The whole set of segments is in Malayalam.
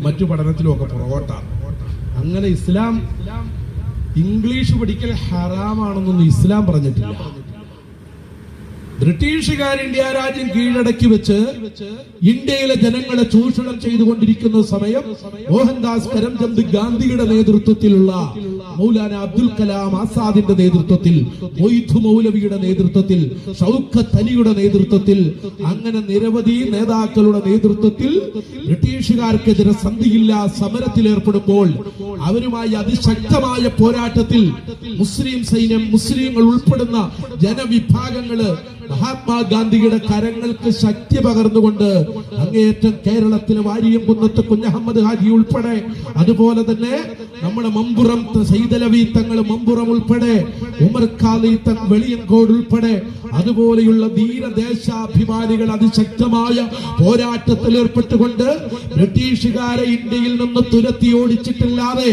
മറ്റു പഠനത്തിലും ഒക്കെ പുറകോട്ടാണ് അങ്ങനെ ഇസ്ലാം ഇംഗ്ലീഷ് പഠിക്കൽ ഹറാമാണെന്നൊന്നും ഇസ്ലാം പറഞ്ഞിട്ടില്ല. ബ്രിട്ടീഷുകാർ ഇന്ത്യ രാജ്യം കീഴടക്കി വെച്ച് ഇന്ത്യയിലെ ജനങ്ങളെ ചൂഷണം ചെയ്തുകൊണ്ടിരിക്കുന്ന സമയം മോഹൻദാസ് കരംചന്ദ് ഗാന്ധിയുടെ നേതൃത്വത്തിലുള്ള മൗലാന അബ്ദുൽ കലാം ആസാദിന്റെ നേതൃത്വത്തിൽ മൊയ്തു മൗലവിയുടെ നേതൃത്വത്തിൽ ഷൗക്കത്ത് അലിയുടെ നേതൃത്വത്തിൽ അങ്ങനെ നിരവധി നേതാക്കളുടെ നേതൃത്വത്തിൽ ബ്രിട്ടീഷുകാർക്കെതിരെ സന്ധിയില്ല സമരത്തിൽ ഏർപ്പെടുമ്പോൾ അവരുമായി അതിശക്തമായ പോരാട്ടത്തിൽ മുസ്ലിം സൈന്യം മുസ്ലിങ്ങൾ ഉൾപ്പെടുന്ന ജനവിഭാഗങ്ങൾ മഹാത്മാഗാന്ധിയുടെ കരങ്ങൾക്ക് ശക്തി പകർന്നുകൊണ്ട് അങ്ങേയറ്റം കേരളത്തിലെ വാരിയം കുന്നത്ത് കുഞ്ഞഹമ്മദ് ഹാജി ഉൾപ്പെടെ അതുപോലെ തന്നെ നമ്മുടെ മമ്പുറം സൈതലവി മമ്പുറം ഉൾപ്പെടെ ഉമർ ഖാലി വെളിയങ്കോട് ഉൾപ്പെടെ അതുപോലെയുള്ള ധീരദേശാഭിമാനികൾ അതിശക്തമായ പോരാട്ടത്തിൽ ഏർപ്പെട്ടുകൊണ്ട് ബ്രിട്ടീഷുകാരെ ഇന്ത്യയിൽ നിന്ന് തുരത്തി ഓടിച്ചിട്ടില്ലാതെ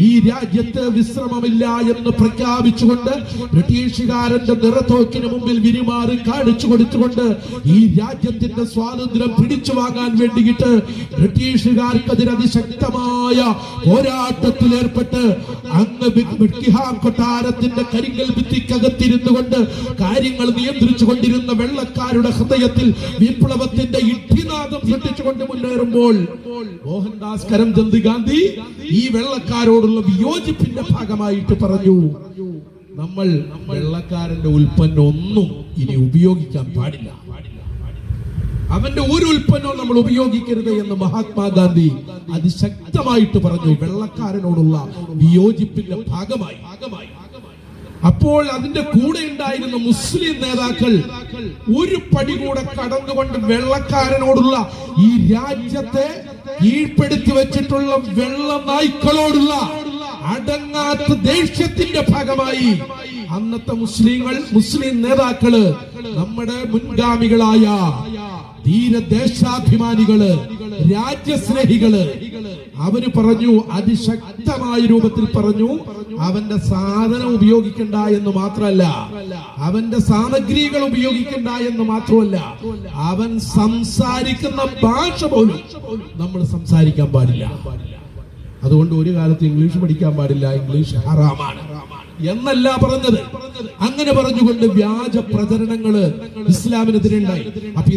ഈ രാജ്യത്ത് വിശ്രമമില്ല എന്ന് പ്രഖ്യാപിച്ചുകൊണ്ട് ബ്രിട്ടീഷുകാരന്റെ നിറത്തോക്കിന് മുമ്പിൽ വിരിമാറി കാണിച്ചു കൊടുത്തുകൊണ്ട് ഈ രാജ്യത്തിന്റെ സ്വാതന്ത്ര്യം പിടിച്ചു വാങ്ങാൻ വേണ്ടിയിട്ട് ബ്രിട്ടീഷുകാർക്കെതിരെ അതിശക്തമായ പോരാട്ടത്തിൽ ഏർപ്പെട്ട് ബിക്കിഹാം കൊട്ടാരത്തിന്റെ കരിങ്കൽ ഭിത്തിക്കകത്തിരുന്നു കൊണ്ട് കാര്യങ്ങൾ നിയന്ത്രിച്ചു കൊണ്ടിരുന്ന വെള്ളക്കാരുടെ ഹൃദയത്തിൽ വിപ്ലവത്തിന്റെ ഇട്ടിനാദം സൃഷ്ടിച്ചുകൊണ്ട് മുന്നേറുമ്പോൾ മോഹൻദാസ് കരംചന്ദ് ഗാന്ധി ഈ വെള്ളക്കാരോടുള്ള വിയോജിപ്പിന്റെ ഭാഗമായിട്ട് പറഞ്ഞു. നമ്മൾ വെള്ളക്കാരന്റെ ഉൽപ്പന്നം ഒന്നും ഇനി ഉപയോഗിക്കാൻ പാടില്ല. അവന്റെ ഒരു ഉൽപ്പന്നവും നമ്മൾ ഉപയോഗിക്കരുത് എന്ന് മഹാത്മാഗാന്ധി അതിശക്തമായിട്ട് പറഞ്ഞു. വെള്ളക്കാരനോടുള്ള വിയോജിപ്പിന്റെ ഭാഗമായി. അപ്പോൾ അതിന്റെ കൂടെ ഉണ്ടായിരുന്ന മുസ്ലിം നേതാക്കൾ ഒരു പടി കൂടെ കടന്നുകൊണ്ട് വെള്ളക്കാരനോടുള്ള ഈ രാജ്യത്തെ കീഴ്പ്പെടുത്തി വെച്ചിട്ടുള്ള വെള്ള നായ്ക്കളോടുള്ള അടങ്ങാത്ത ദേഷ്യത്തിന്റെ ഭാഗമായി അന്നത്തെ മുസ്ലിങ്ങൾ മുസ്ലിം നേതാക്കൾ നമ്മുടെ മുൻഗാമികളായ ധീരദേശാഭിമാനികൾ രാജ്യസ്നേഹികൾ അവർ പറഞ്ഞു അതിശക്തമായ രൂപത്തിൽ പറഞ്ഞു അവന്റെ സാധനം ഉപയോഗിക്കണ്ട എന്ന് മാത്രമല്ല അവന്റെ സാമഗ്രികൾ ഉപയോഗിക്കണ്ട എന്ന് മാത്രമല്ല അവൻ സംസാരിക്കുന്ന ഭാഷ പോലും നമ്മൾ സംസാരിക്കാൻ പാടില്ല. അതുകൊണ്ട് ഒരു കാലത്ത് ഇംഗ്ലീഷ് പഠിക്കാൻ പാടില്ല ഇംഗ്ലീഷ് ഹറാമാണ്. എന്നല്ല പറഞ്ഞത്. അങ്ങനെ പറഞ്ഞുകൊണ്ട് വ്യാജ പ്രചരണങ്ങൾ ഇസ്ലാമിനെതിരെ ഉണ്ടായി. അപ്പൊ